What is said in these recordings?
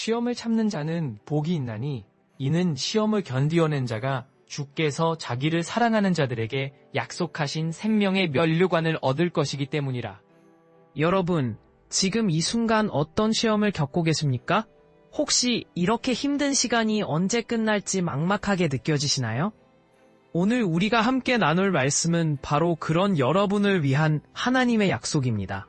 시험을 참는 자는 복이 있나니 이는 시험을 견디어낸 자가 주께서 자기를 사랑하는 자들에게 약속하신 생명의 면류관을 얻을 것이기 때문이라. 여러분, 지금 이 순간 어떤 시험을 겪고 계십니까? 혹시 이렇게 힘든 시간이 언제 끝날지 막막하게 느껴지시나요? 오늘 우리가 함께 나눌 말씀은 바로 그런 여러분을 위한 하나님의 약속입니다.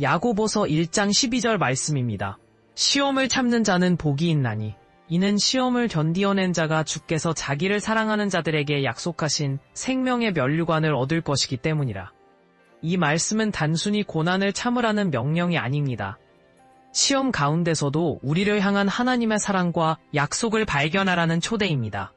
야고보서 1장 12절 말씀입니다. 시험을 참는 자는 복이 있나니 이는 시험을 견디어낸 자가 주께서 자기를 사랑하는 자들에게 약속하신 생명의 면류관을 얻을 것이기 때문이라. 이 말씀은 단순히 고난을 참으라는 명령이 아닙니다. 시험 가운데서도 우리를 향한 하나님의 사랑과 약속을 발견하라는 초대입니다.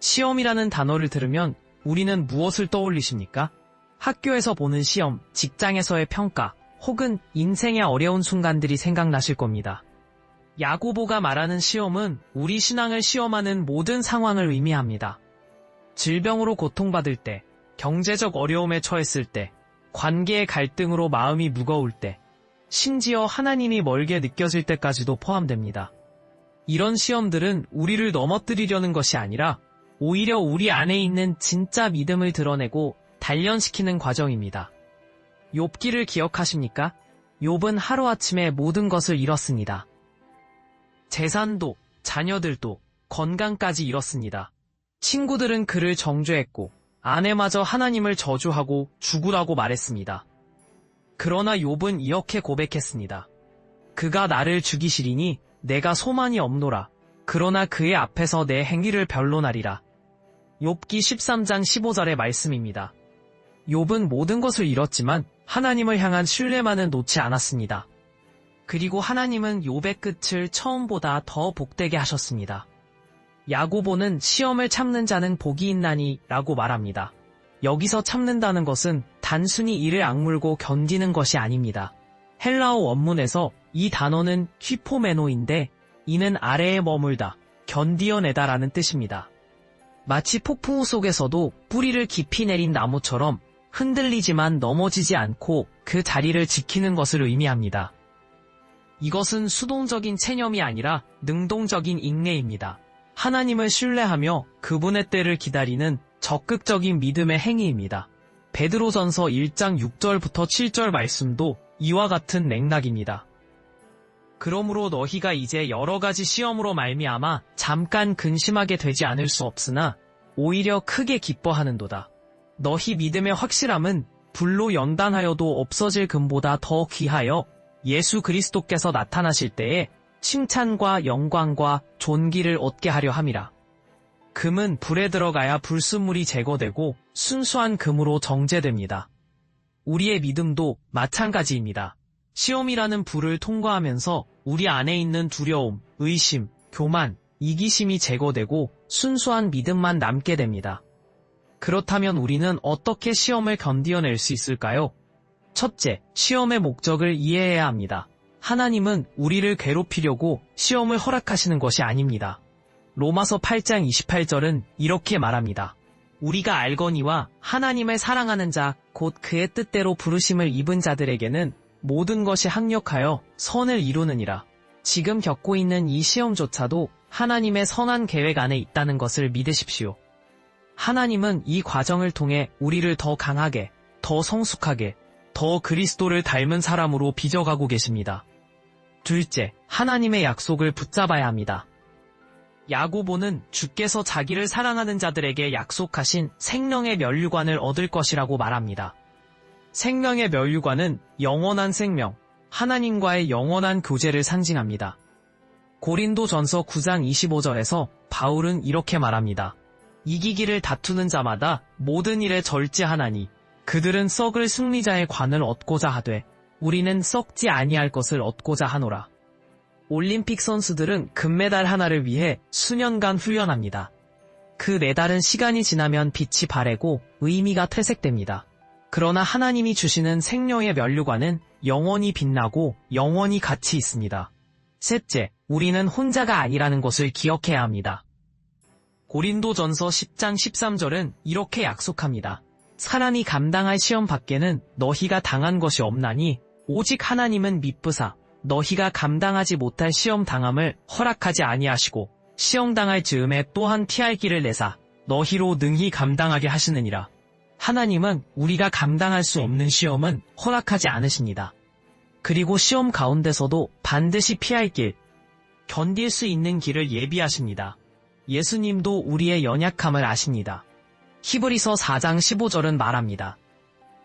시험이라는 단어를 들으면 우리는 무엇을 떠올리십니까? 학교에서 보는 시험, 직장에서의 평가, 혹은 인생의 어려운 순간들이 생각나실 겁니다. 야고보가 말하는 시험은 우리 신앙을 시험하는 모든 상황을 의미합니다. 질병으로 고통받을 때, 경제적 어려움에 처했을 때, 관계의 갈등으로 마음이 무거울 때, 심지어 하나님이 멀게 느껴질 때까지도 포함됩니다. 이런 시험들은 우리를 넘어뜨리려는 것이 아니라 오히려 우리 안에 있는 진짜 믿음을 드러내고 단련시키는 과정입니다. 욥기를 기억하십니까? 욥은 하루아침에 모든 것을 잃었습니다. 재산도, 자녀들도, 건강까지 잃었습니다. 친구들은 그를 정죄했고 아내마저 하나님을 저주하고 죽으라고 말했습니다. 그러나 욥은 이렇게 고백했습니다. 그가 나를 죽이시리니 내가 소만이 없노라. 그러나 그의 앞에서 내 행위를 변론하리라. 욥기 13장 15절의 말씀입니다. 욥은 모든 것을 잃었지만 하나님을 향한 신뢰만은 놓지 않았습니다. 그리고 하나님은 욥의 끝을 처음보다 더 복되게 하셨습니다. 야고보는 시험을 참는 자는 복이 있나니 라고 말합니다. 여기서 참는다는 것은 단순히 이를 악물고 견디는 것이 아닙니다. 헬라어 원문에서 이 단어는 퀴포메노인데 이는 아래에 머물다, 견디어내다라는 뜻입니다. 마치 폭풍우 속에서도 뿌리를 깊이 내린 나무처럼 흔들리지만 넘어지지 않고 그 자리를 지키는 것을 의미합니다. 이것은 수동적인 체념이 아니라 능동적인 인내입니다. 하나님을 신뢰하며 그분의 때를 기다리는 적극적인 믿음의 행위입니다. 베드로전서 1장 6절부터 7절 말씀도 이와 같은 맥락입니다. 그러므로 너희가 이제 여러 가지 시험으로 말미암아 잠깐 근심하게 되지 않을 수 없으나 오히려 크게 기뻐하는도다. 너희 믿음의 확실함은 불로 연단하여도 없어질 금보다 더 귀하여 예수 그리스도께서 나타나실 때에 칭찬과 영광과 존귀를 얻게 하려 함이라. 금은 불에 들어가야 불순물이 제거되고 순수한 금으로 정제됩니다. 우리의 믿음도 마찬가지입니다. 시험이라는 불을 통과하면서 우리 안에 있는 두려움, 의심, 교만, 이기심이 제거되고 순수한 믿음만 남게 됩니다. 그렇다면 우리는 어떻게 시험을 견디어낼 수 있을까요? 첫째, 시험의 목적을 이해해야 합니다. 하나님은 우리를 괴롭히려고 시험을 허락하시는 것이 아닙니다. 로마서 8장 28절은 이렇게 말합니다. 우리가 알거니와 하나님을 사랑하는 자, 곧 그의 뜻대로 부르심을 입은 자들에게는 모든 것이 합력하여 선을 이루느니라. 지금 겪고 있는 이 시험조차도 하나님의 선한 계획 안에 있다는 것을 믿으십시오. 하나님은 이 과정을 통해 우리를 더 강하게, 더 성숙하게, 더 그리스도를 닮은 사람으로 빚어가고 계십니다. 둘째, 하나님의 약속을 붙잡아야 합니다. 야고보는 주께서 자기를 사랑하는 자들에게 약속하신 생명의 면류관을 얻을 것이라고 말합니다. 생명의 면류관은 영원한 생명, 하나님과의 영원한 교제를 상징합니다. 고린도 전서 9장 25절에서 바울은 이렇게 말합니다. 이기기를 다투는 자마다 모든 일에 절제하나니 그들은 썩을 승리자의 관을 얻고자 하되 우리는 썩지 아니할 것을 얻고자 하노라. 올림픽 선수들은 금메달 하나를 위해 수년간 훈련합니다. 그 메달은 시간이 지나면 빛이 바래고 의미가 퇴색됩니다. 그러나 하나님이 주시는 생명의 면류관은 영원히 빛나고 영원히 가치 있습니다. 셋째, 우리는 혼자가 아니라는 것을 기억해야 합니다. 고린도전서 10장 13절은 이렇게 약속합니다. 사람이 감당할 시험 밖에는 너희가 당한 것이 없나니 오직 하나님은 미쁘사 너희가 감당하지 못할 시험 당함을 허락하지 아니하시고 시험 당할 즈음에 또한 피할 길을 내사 너희로 능히 감당하게 하시느니라. 하나님은 우리가 감당할 수 없는 시험은 허락하지 않으십니다. 그리고 시험 가운데서도 반드시 피할 길, 견딜 수 있는 길을 예비하십니다. 예수님도 우리의 연약함을 아십니다. 히브리서 4장 15절은 말합니다.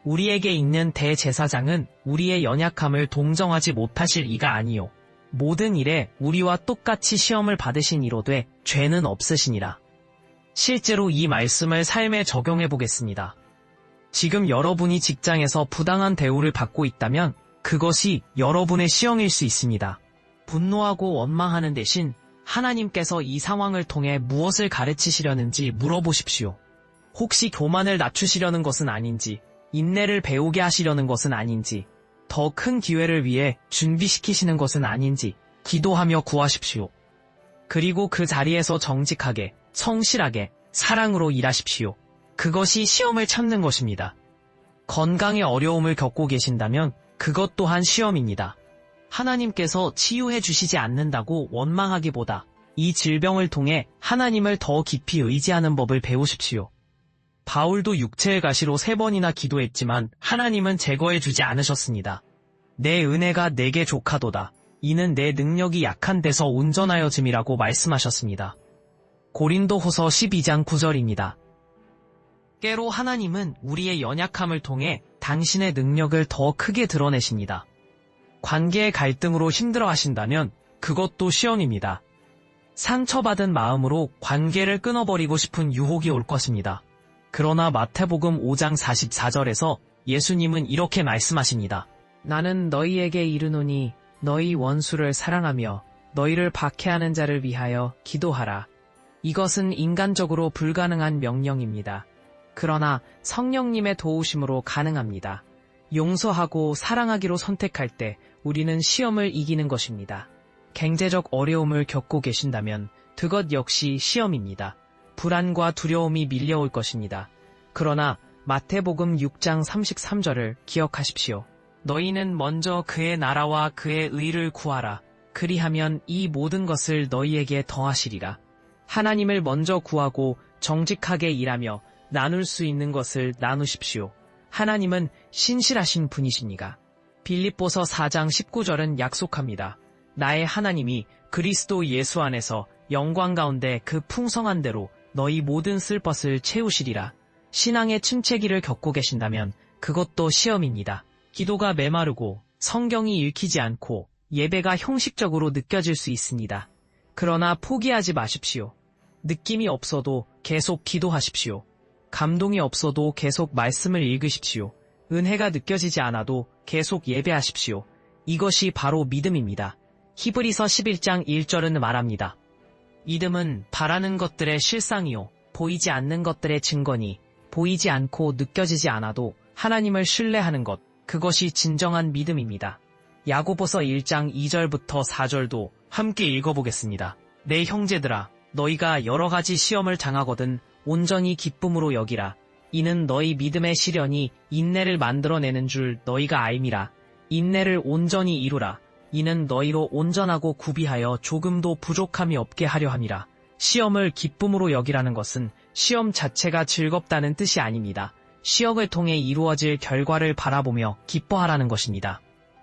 우리에게 있는 대제사장은 우리의 연약함을 동정하지 못하실 이가 아니요. 모든 일에 우리와 똑같이 시험을 받으신 이로돼 죄는 없으시니라. 실제로 이 말씀을 삶에 적용해 보겠습니다. 지금 여러분이 직장에서 부당한 대우를 받고 있다면 그것이 여러분의 시험일 수 있습니다. 분노하고 원망하는 대신 하나님께서 이 상황을 통해 무엇을 가르치시려는지 물어보십시오. 혹시 교만을 낮추시려는 것은 아닌지, 인내를 배우게 하시려는 것은 아닌지, 더 큰 기회를 위해 준비시키시는 것은 아닌지 기도하며 구하십시오. 그리고 그 자리에서 정직하게, 성실하게, 사랑으로 일하십시오. 그것이 시험을 참는 것입니다. 건강에 어려움을 겪고 계신다면 그것 또한 시험입니다. 하나님께서 치유해 주시지 않는다고 원망하기보다 이 질병을 통해 하나님을 더 깊이 의지하는 법을 배우십시오. 바울도 육체의 가시로 세 번이나 기도했지만 하나님은 제거해 주지 않으셨습니다. 내 은혜가 내게 족하도다. 이는 내 능력이 약한 데서 온전하여 짐이라고 말씀하셨습니다. 고린도 호서 12장 9절입니다. 깨로 하나님은 우리의 연약함을 통해 당신의 능력을 더 크게 드러내십니다. 관계의 갈등으로 힘들어 하신다면 그것도 시험입니다. 상처받은 마음으로 관계를 끊어버리고 싶은 유혹이 올 것입니다. 그러나 마태복음 5장 44절에서 예수님은 이렇게 말씀하십니다. 나는 너희에게 이르노니 너희 원수를 사랑하며 너희를 박해하는 자를 위하여 기도하라. 이것은 인간적으로 불가능한 명령입니다. 그러나 성령님의 도우심으로 가능합니다. 용서하고 사랑하기로 선택할 때 우리는 시험을 이기는 것입니다. 경제적 어려움을 겪고 계신다면 그것 역시 시험입니다. 불안과 두려움이 밀려올 것입니다. 그러나 마태복음 6장 33절을 기억하십시오. 너희는 먼저 그의 나라와 그의 의를 구하라. 그리하면 이 모든 것을 너희에게 더하시리라. 하나님을 먼저 구하고 정직하게 일하며 나눌 수 있는 것을 나누십시오. 하나님은 신실하신 분이십니다. 빌립보서 4장 19절은 약속합니다. 나의 하나님이 그리스도 예수 안에서 영광 가운데 그 풍성한 대로 너희 모든 쓸것을 채우시리라. 신앙의 침체기를 겪고 계신다면 그것도 시험입니다. 기도가 메마르고 성경이 읽히지 않고 예배가 형식적으로 느껴질 수 있습니다. 그러나 포기하지 마십시오. 느낌이 없어도 계속 기도하십시오. 감동이 없어도 계속 말씀을 읽으십시오. 은혜가 느껴지지 않아도 계속 예배하십시오. 이것이 바로 믿음입니다. 히브리서 11장 1절은 말합니다. 믿음은 바라는 것들의 실상이요. 보이지 않는 것들의 증거니 보이지 않고 느껴지지 않아도 하나님을 신뢰하는 것. 그것이 진정한 믿음입니다. 야고보서 1장 2절부터 4절도 함께 읽어보겠습니다. 내 형제들아 너희가 여러 가지 시험을 당하거든 온전히 기쁨으로 여기라. 이는 너희 믿음의 시련이 인내를 만들어내는 줄 너희가 알미라. 인내를 온전히 이루라. 이는 너희로 온전하고 구비하여 조금도 부족함이 없게 하려 함이라. 시험을 기쁨으로 여기라는 것은 시험 자체가 즐겁다는 뜻이 아닙니다. 시험을 통해 이루어질 결과를 바라보며 기뻐하라는 것입니다.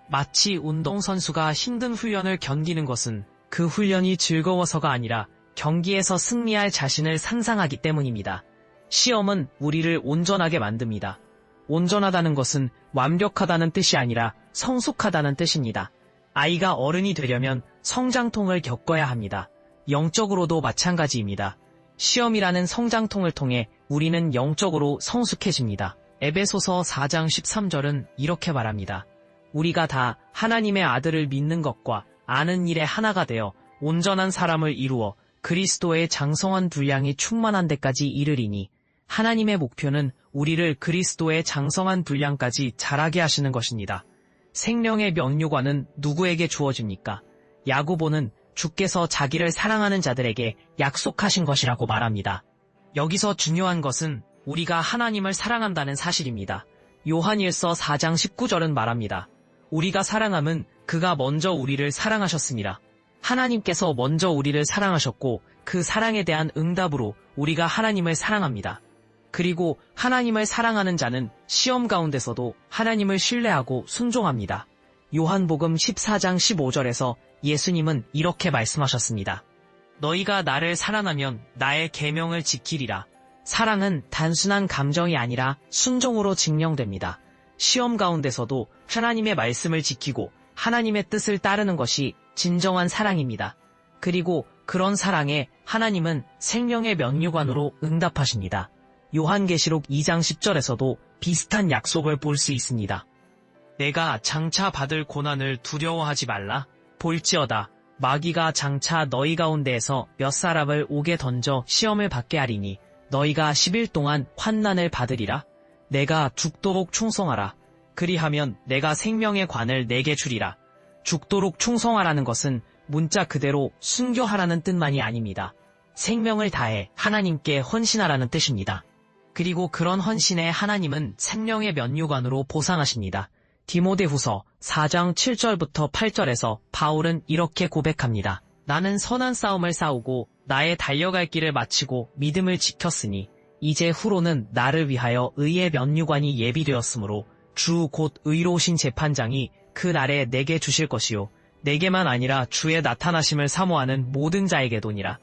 마치 운동선수가 힘든 훈련을 견디는 것은 그 훈련이 즐거워서가 아니라 경기에서 승리할 자신을 상상하기 때문입니다. 시험은 우리를 온전하게 만듭니다. 온전하다는 것은 완벽하다는 뜻이 아니라 성숙하다는 뜻입니다. 아이가 어른이 되려면 성장통을 겪어야 합니다. 영적으로도 마찬가지입니다. 시험이라는 성장통을 통해 우리는 영적으로 성숙해집니다. 에베소서 4장 13절은 이렇게 말합니다. 우리가 다 하나님의 아들을 믿는 것과 아는 일에 하나가 되어 온전한 사람을 이루어 그리스도의 장성한 분량이 충만한 데까지 이르리니 하나님의 목표는 우리를 그리스도의 장성한 분량까지 자라게 하시는 것입니다. 생명의 면류관은 누구에게 주어집니까? 야고보는 주께서 자기를 사랑하는 자들에게 약속하신 것이라고 말합니다. 여기서 중요한 것은 우리가 하나님을 사랑한다는 사실입니다. 요한일서 4장 19절은 말합니다. 우리가 사랑함은 그가 먼저 우리를 사랑하셨습니다. 하나님께서 먼저 우리를 사랑하셨고 그 사랑에 대한 응답으로 우리가 하나님을 사랑합니다. 그리고 하나님을 사랑하는 자는 시험 가운데서도 하나님을 신뢰하고 순종합니다. 요한복음 14장 15절에서 예수님은 이렇게 말씀하셨습니다. 너희가 나를 사랑하면 나의 계명을 지키리라. 사랑은 단순한 감정이 아니라 순종으로 증명됩니다. 시험 가운데서도 하나님의 말씀을 지키고 하나님의 뜻을 따르는 것이 진정한 사랑입니다. 그리고 그런 사랑에 하나님은 생명의 면류관으로 응답하십니다. 요한계시록 2장 10절에서도 비슷한 약속을 볼 수 있습니다. 내가 장차 받을 고난을 두려워하지 말라. 볼지어다. 마귀가 장차 너희 가운데에서 몇 사람을 옥에 던져 시험을 받게 하리니 너희가 10일 동안 환난을 받으리라. 내가 죽도록 충성하라. 그리하면 내가 생명의 관을 내게 주리라. 죽도록 충성하라는 것은 문자 그대로 순교하라는 뜻만이 아닙니다. 생명을 다해 하나님께 헌신하라는 뜻입니다. 그리고 그런 헌신에 하나님은 생명의 면류관으로 보상하십니다. 디모데후서 4장 7절부터 8절에서 바울은 이렇게 고백합니다. 나는 선한 싸움을 싸우고 나의 달려갈 길을 마치고 믿음을 지켰으니 이제 후로는 나를 위하여 의의 면류관이 예비되었으므로 주 곧 의로우신 재판장이 그 날에 내게 주실 것이요 내게만 아니라 주의 나타나심을 사모하는 모든 자에게도니라.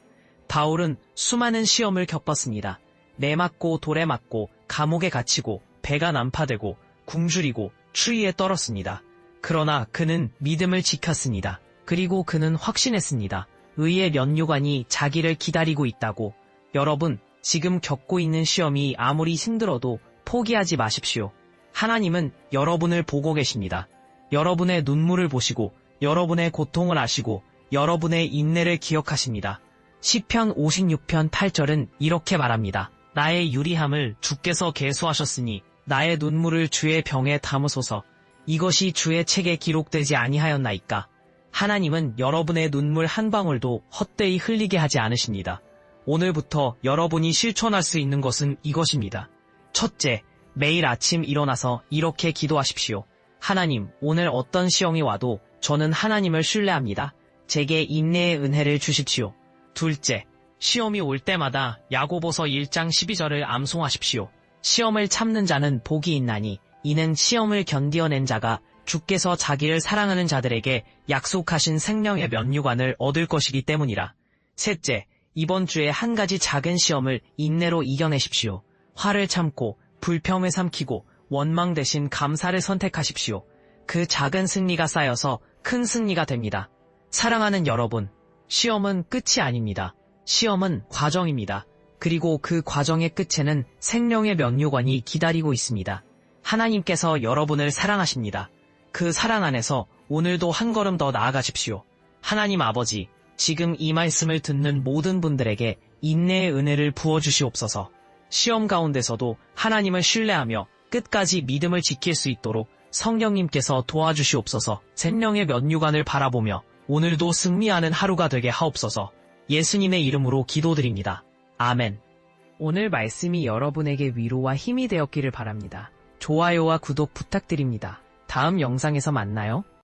바울은 수많은 시험을 겪었습니다. 매 맞고 돌에 맞고 감옥에 갇히고 배가 난파되고 굶주리고 추위에 떨었습니다. 그러나 그는 믿음을 지켰습니다. 그리고 그는 확신했습니다. 의의 면류관이 자기를 기다리고 있다고. 여러분, 지금 겪고 있는 시험이 아무리 힘들어도 포기하지 마십시오. 하나님은 여러분을 보고 계십니다. 여러분의 눈물을 보시고 여러분의 고통을 아시고 여러분의 인내를 기억하십니다. 시편 56편 8절은 이렇게 말합니다. 나의 유리함을 주께서 계수하셨으니 나의 눈물을 주의 병에 담으소서. 이것이 주의 책에 기록되지 아니하였나이까. 하나님은 여러분의 눈물 한 방울도 헛되이 흘리게 하지 않으십니다. 오늘부터 여러분이 실천할 수 있는 것은 이것입니다. 첫째, 매일 아침 일어나서 이렇게 기도하십시오. 하나님, 오늘 어떤 시험이 와도 저는 하나님을 신뢰합니다. 제게 인내의 은혜를 주십시오. 둘째, 시험이 올 때마다 야고보서 1장 12절을 암송하십시오. 시험을 참는 자는 복이 있나니 이는 시험을 견디어낸 자가 주께서 자기를 사랑하는 자들에게 약속하신 생명의 면류관을 얻을 것이기 때문이라. 셋째, 이번 주에 한 가지 작은 시험을 인내로 이겨내십시오. 화를 참고 불평을 삼키고 원망 대신 감사를 선택하십시오. 그 작은 승리가 쌓여서 큰 승리가 됩니다. 사랑하는 여러분, 시험은 끝이 아닙니다. 시험은 과정입니다. 그리고 그 과정의 끝에는 생명의 면류관이 기다리고 있습니다. 하나님께서 여러분을 사랑하십니다. 그 사랑 안에서 오늘도 한 걸음 더 나아가십시오. 하나님 아버지, 지금 이 말씀을 듣는 모든 분들에게 인내의 은혜를 부어주시옵소서. 시험 가운데서도 하나님을 신뢰하며 끝까지 믿음을 지킬 수 있도록 성령님께서 도와주시옵소서. 생명의 면류관을 바라보며 오늘도 승리하는 하루가 되게 하옵소서. 예수님의 이름으로 기도드립니다. 아멘. 오늘 말씀이 여러분에게 위로와 힘이 되었기를 바랍니다. 좋아요와 구독 부탁드립니다. 다음 영상에서 만나요.